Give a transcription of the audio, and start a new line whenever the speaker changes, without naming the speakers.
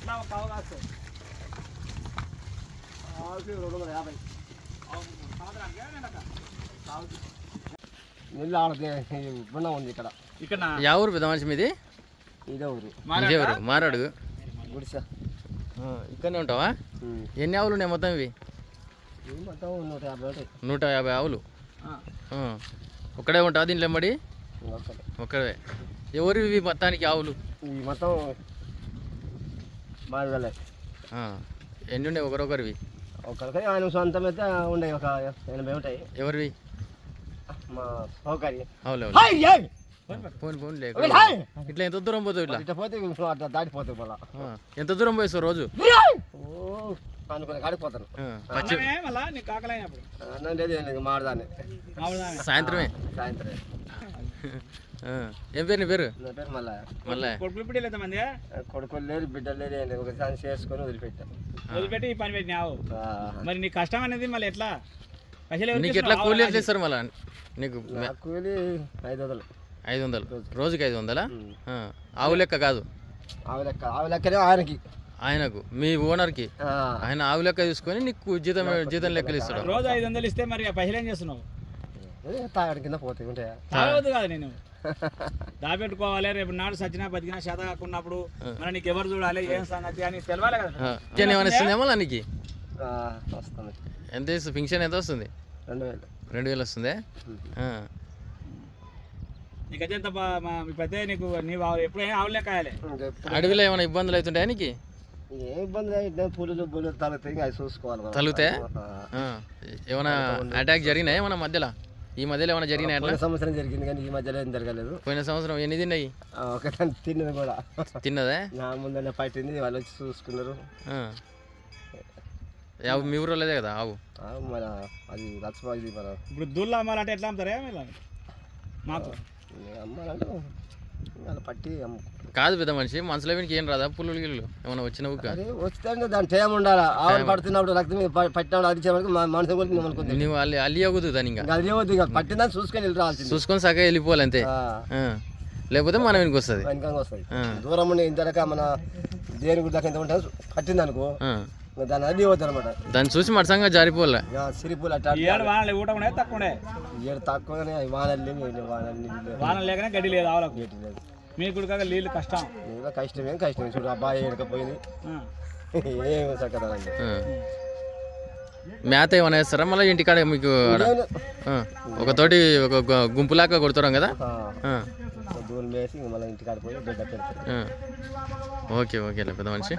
ఎట్లా
రెండు వందల యాభై. ఆడదే ఇబ్బంది ఉంది ఇక్కడ.
ఇక్కడ
యా ఊరు పెద్ద మనిషి మీది?
ఇదే ఊరు.
ఇదే ఊరు. మారాడు.
గుడిసా.
ఇక్కడనే ఉంటావా? ఎన్ని ఆవులు ఉన్నాయి మొత్తం ఇవి?
నూట యాభై ఉంటాయి
నూట యాభై ఆవులు. ఒక్కడే ఉంటావా దీంట్లో ఎంబడి?
ఒక్కటే.
ఒక్కడే. ఎవరు ఇవి మొత్తానికి ఆవులు?
ఈ మొత్తం
ఆ. ఎన్ని ఉండే ఒకరొకరివి
ఒకరికి ఆయన సొంతం అయితే ఉండే ఒక ఎనభై ఉంటాయి.
ఎవరివి?
మా సౌకర్యం.
అవులే ఫోన్ ఫోన్ లేక ఇట్లా ఎంత దూరం పోతావు ఇట్లా?
ఇట్లా పోతే అట్లా దాటిపోతాయి మళ్ళా.
ఎంత దూరం పోయిస్తావు రోజు? సాయంత్రమే?
సాయంత్రం
ఆ. ఏం పేరు నీ పేరు?
నా పేరు మళ్ళా
మళ్ళా
కొడుకులు పిల్లలు ఎంతమంది
కొడుకులు లేరు బిడ్డలు లేరు ఒకసారి చేసుకొని వదిలిపెట్టాను
వదిలిపెట్టి ఈ పని పెట్టినావు మరి నీ కష్టం అనేది మళ్ళీ ఎట్లా?
నీకు ఎట్లా? కూలీ ఎట్లా ఇస్తారు మళ్ళా? నీకు
కూలి ఐదు వందలు.
ఐదు వందలు? రోజుకి. ఐదు వందలా. ఆవు లెక్క కాదు.
ఆవు లెక్క. ఆవు లెక్కనే ఆయనకి.
ఆయనకు మీ ఓనర్కి.
ఆ,
ఆయన ఆవు లెక్క తీసుకొని నీకు జీతం జీతం లెక్కలు ఇస్తాడు.
రోజు ఐదు వందలు ఇస్తే మరి పైసలు ఏం చేస్తున్నావు?
తాగడి కింద పోతాయి ఉంటాయా
తాగవద్దు కాదు నేను. దాపెట్టుకోవాలి రేపు నాడు సచ్చినా బతికినా శాత కాకున్నప్పుడు మరి నీకు ఎవరు చూడాలి ఏం సంగతి అని తెలవాలి కదా.
పింఛన్ ఏమైనా ఇస్తుందేమో నీకు?
ఆ, వస్తుంది.
ఎంత ఇస్తుంది పింఛన్ ఎంత వస్తుంది?
రెండు వేలు.
రెండు వేలు వస్తుందే? ఆ.
నీకైతే ఎంత బా- మా- మీ పెద్ద నీకు నీవు ఎప్పుడైనా ఆవులే కాయాలి.
అడవిలో ఏమైనా ఇబ్బందులు అవుతుంటాయా నీకు?
ఏ ఇబ్బంది లేదు పులులు బుల్లు తలుగుతాయి అవి చూసుకోవాలి మనం.
తలుగుతాయా? ఏమైనా అటాక్ జరిగినాయి ఏమైనా మధ్యలో? ఈ మధ్యలో ఏమైనా జరిగినాయి అట్లా?
సంవత్సరం జరిగింది కానీ ఈ మధ్యలో ఏం జరగలేదు.
పోయిన సంవత్సరం ఎన్ని తిన్నాయి?
ఒకదాన్ని తిన్నది కూడా.
తిన్నదే?
నా ముందనే పట్టింది వాళ్ళు వచ్చి చూసుకున్నారు.
ఆవు మీ ఊరు లేదే కదా ఆవు?
ఆ, మన అది లక్ష్మ ఇది మన
ఇప్పుడు దూళ్ళు అమ్మాలంటే ఎట్లా అమ్ముతారా మాకు?
అమ్మాలంటే అలా పట్టి
కాదు పెద్ద మనిషి మనసులో వీనికి ఏం రాదా? పుల్లులు గిల్లు ఏమైనా వచ్చిన ఊక?
అదే వస్తే దాని టైం ఉండాలి? ఆవులు పడుతున్నప్పుడు రక్తం పట్టినప్పుడు అది మా మనసు కూడా అనుకుంది
నువ్వు అల్లి అల్లి అవ్వదు దాని ఇంకా.
అది ఏమవుతుంది ఇక. పట్టిందని చూసుకొని వెళ్ళి
చూసుకొని సగం వెళ్ళిపోవాలి అంతే. లేకపోతే మనం వెనక్కి వస్తుంది.
వెనకంగా వస్తుంది. దూరం ఉండి ఇంత మన దేని గుడి దాకా ఎంత ఉంటుంది పట్టింది అది అవుతుంది అనమాట
దాన్ని చూసి మడసంగా జారిపోలే
సిరిపూలు అట్లా
ఈ ఏడు వానలు ఊట ఉన్నాయి తక్కువ ఉన్నాయి
ఏడు తక్కువనే అవి వానలు లేవు, ఏం లేవు, వానలు నీళ్ళు లేవు.
వానలు లేకనే గడ్డి లేదు ఆవులకు.
ఏటి లేదు.
మీకు కూడా కాక నీళ్ళు కష్టం.
కష్టమేం కష్టమే చూడు అబ్బాయి ఏడకపోయింది.
ఆ.
ఏం చక్కదండి
ఆ. మేత ఏమైనా వేస్తారా? మళ్ళీ ఇంటికాడ మీకు ఆ. ఒక తోటి ఒక గు- గుంపులాగా కొడుతున్నాం కదా. ఓకే ఓకే పెద్ద మనిషి.